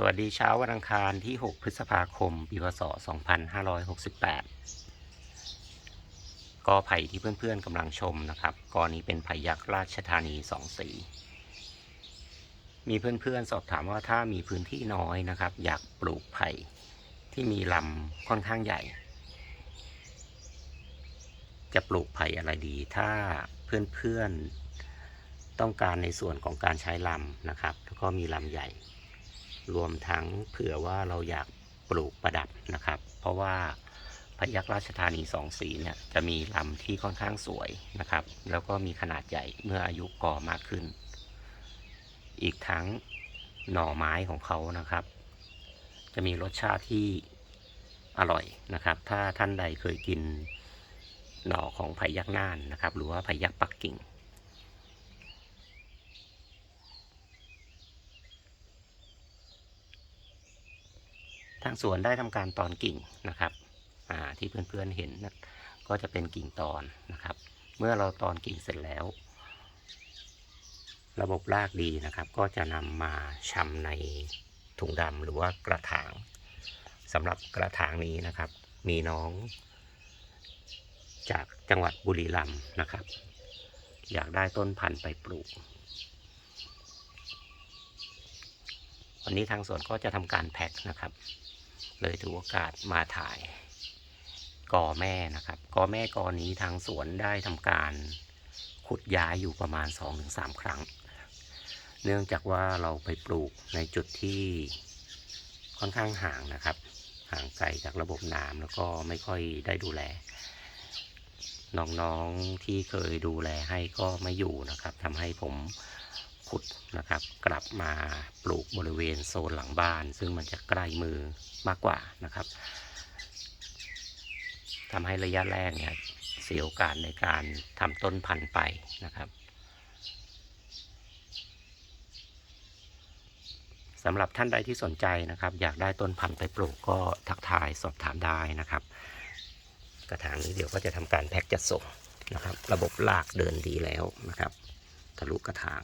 สวัสดีเช้าวันอังคารที่ 6 พฤษภาคม ปีพศ 2568 ก็ไผ่ที่เพื่อนๆกำลังชมนะครับกอนี้เป็นไผ่ยักษ์ราชธานีสองสี มีเพื่อนๆสอบถามว่าถ้ามีพื้นที่น้อยนะครับ อยากปลูกไผ่ที่มีลำค่อนข้างใหญ่ จะปลูกไผ่อะไรดี ถ้าเพื่อนๆต้องการในส่วนของการใช้ลำนะครับ แล้วก็มีลำใหญ่ รวมทั้งเผื่อว่าเราอยากปลูกประดับนะครับ เพราะว่าพยัคฆ์ราชธานีสองสีเนี่ยจะมีลำที่ค่อนข้างสวยนะครับ แล้วก็มีขนาดใหญ่เมื่ออายุก่อมากขึ้น อีกทั้งหน่อไม้ของเขานะครับ จะมีรสชาติที่อร่อยนะครับ ถ้าท่านใดเคยกินหน่อของไผ่ยักษ์น่านนะครับ หรือว่าไผ่ยักษ์ปักกิ่ง ทางสวนได้ทำการตอนกิ่งนะครับอ่าที่เพื่อนๆเห็นนะก็จะเป็นกิ่งตอนนะครับ เมื่อเราตอนกิ่งเสร็จแล้ว ระบบรากดีนะครับ ก็จะนำมาชำในถุงดำหรือว่ากระถางสำหรับกระถางนี้นะครับ มีน้อง จากจังหวัดบุรีรัมย์นะครับ อยากได้ต้นพันธุ์ไปปลูก วันนี้ทางสวนก็จะทำการแพ็คนะครับ เลยถือโอกาสมาถ่ายกอแม่นะครับกอแม่กอนี้ทางสวนได้ทำการขุดย้ายอยู่ประมาณ 2-3 ครั้ง เนื่องจากว่าเราไปปลูกในจุดที่ค่อนข้างห่างนะครับ ห่างไกลจากระบบน้ำแล้วก็ไม่ค่อยได้ดูแล น้องๆที่เคยดูแลให้ก็ไม่อยู่นะครับทำให้ผม ขุดนะครับ กลับมาปลูกบริเวณโซนหลังบ้าน ซึ่งมันจะใกล้มือมากกว่านะครับทำให้ระยะแรกเนี่ยเสียโอกาสในการทำต้นพันธุ์ไปนะครับสำหรับท่านใดที่สนใจนะครับ อยากได้ต้นพันธุ์ไปปลูกก็ทักทายสอบถามได้นะครับ กระถางนี้เดี๋ยวก็จะทำการแพ็กจัดส่งนะครับ ระบบลากเดินดีแล้วนะครับ ทะลุกระถาง